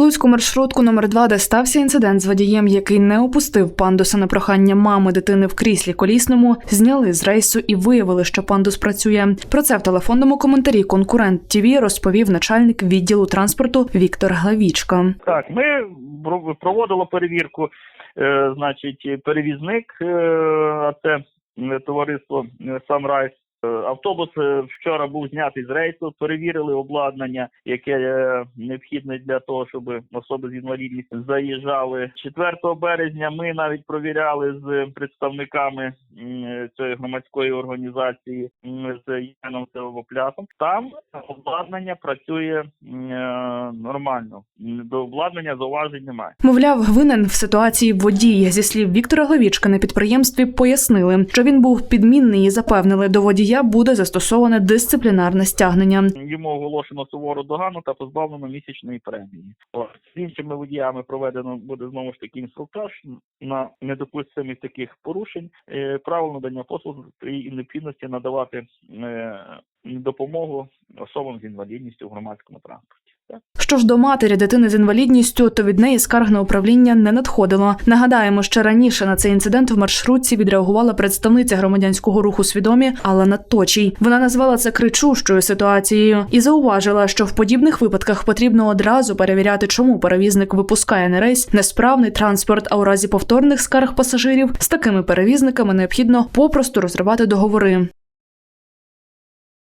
Луцьку маршрутку номер 2 де стався інцидент з водієм, який не опустив пандуса на прохання мами дитини в кріслі колісному, зняли з рейсу і виявили, що пандус працює. Про це в телефонному коментарі конкурент ТІВІ розповів начальник відділу транспорту Віктор Главічка. Так, ми проводило перевірку, е, значить, перевізник, е, а це е, товариство. Е, Автобус е, вчора був знятий з рейсу, перевірили обладнання, яке е, необхідне для того, щоб особи з інвалідністю заїжджали. 4 березня ми навіть провіряли з представниками е, цієї громадської організації з Яном Севоплясом. Там обладнання працює е, нормально. До обладнання зауважень немає. Мовляв, винен в ситуації водій. Зі слів Віктора Главічка на підприємстві пояснили, що він був підмінний і запевнили, до водія буде застосоване дисциплінарне стягнення. Йому оголошено сувору догану та позбавлено місячної премії. З іншими водіями проведено буде знову ж таки інструктаж на недопустимість таких порушень, е, правил надання послуг і необхідності надавати е, допомогу особам з інвалідністю в громадському транспорті. Що ж до матері дитини з інвалідністю, то від неї скарг на управління не надходило. Нагадаємо, що раніше на цей інцидент в маршрутці відреагувала представниця громадянського руху свідомі Алла Точій. Вона назвала це кричущою ситуацією і зауважила, що в подібних випадках потрібно одразу перевіряти, чому перевізник випускає на рейс несправний транспорт. А у разі повторних скарг пасажирів з такими перевізниками необхідно попросту розривати договори.